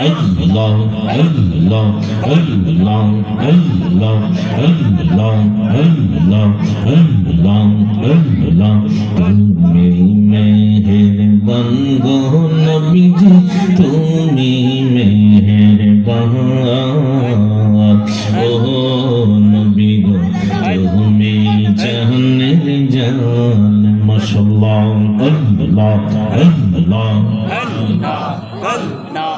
আল্লাহ আল্লাহ আল্লাহ আল্লাহ আল্লাহ আল্লাহ আল্লাহ আল্লাহ তুমি মেহেরবান গো নবীজি তুমি মেহেরবান ও নবী গো তুমি জানের জান মাশাআল্লাহ আল্লাহ আল্লাহ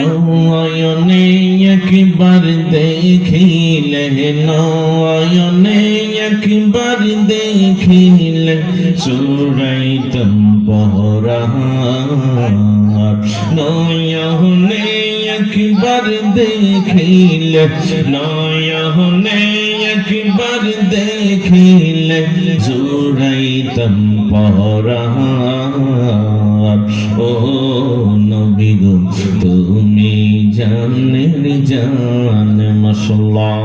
নয়নে একবার দেখিলে নয়নে একবার দেখিলে সুরাইতম পহরা নয়নে একবার দেখিলে নয়নে দেখিলে সুরাইতম পহরা ও নবী গো তুমি জানের জান মাশাআল্লাহ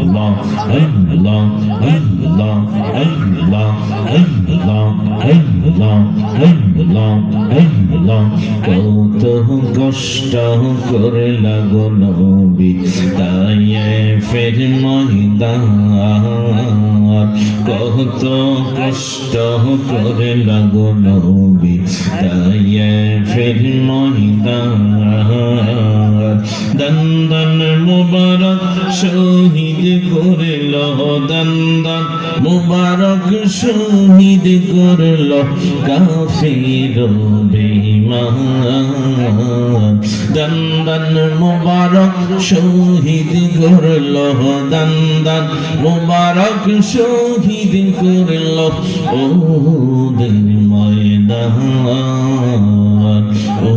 আল্লাহ আল্লাহ আল্লাহ আল্লাহ আল্লাহ আল্লাহ আল্লাহ আল্লাহ কত কষ্ট করে লাগো নবী তাই ফের ময়দান। কত কষ্ট করে লাগো নবী তাই ফের ময়দান। দন্দন মুবারক শহীদ করল, দন্দন মুবারক শহীদ করল, কাফির বেঈমান। দন্দন মুবারক শহীদ করল, দন্দন মুবারক শহীদ করল ওদের ময়দান ও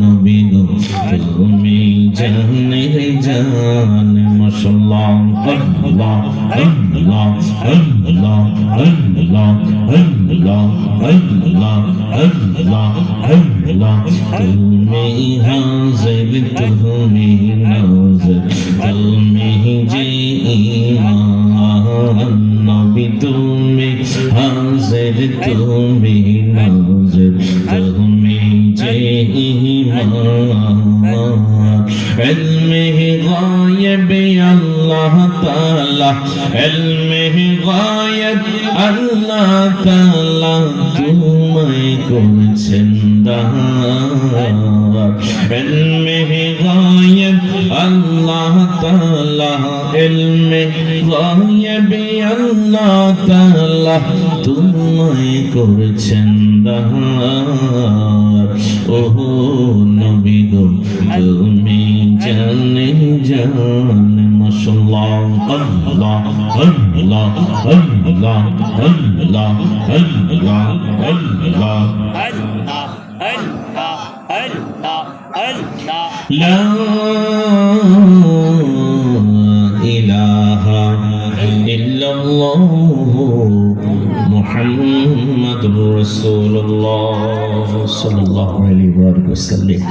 নবী গো তুমি জানের জান মাশাআল্লাহ আল্লাহ আল্লাহ আল্লাহ আল্লাহ আল্লাহ আল্লাহ আল্লাহ আল্লাহ তুমি হাজির, তুমি নাজির, তুমি যে ঈমান নবী, তুমি হাজির, তুমি নাজির, তুমি যে ঈমান علمه غايب الله تعالى علمه غايب الله تعالى তোমায় করছেন علمه غايب الله تعالى علمه غايب الله تعالى তোমায় করছেন ও নবী গো তুমি জানে জান মাশাআল্লাহ আল্লাহ আল্লাহ আল্লাহ আল্লাহ আল্লাহ আল্লাহ لا إله إلا الله محمد رسول الله صلى الله عليه وآله وسلم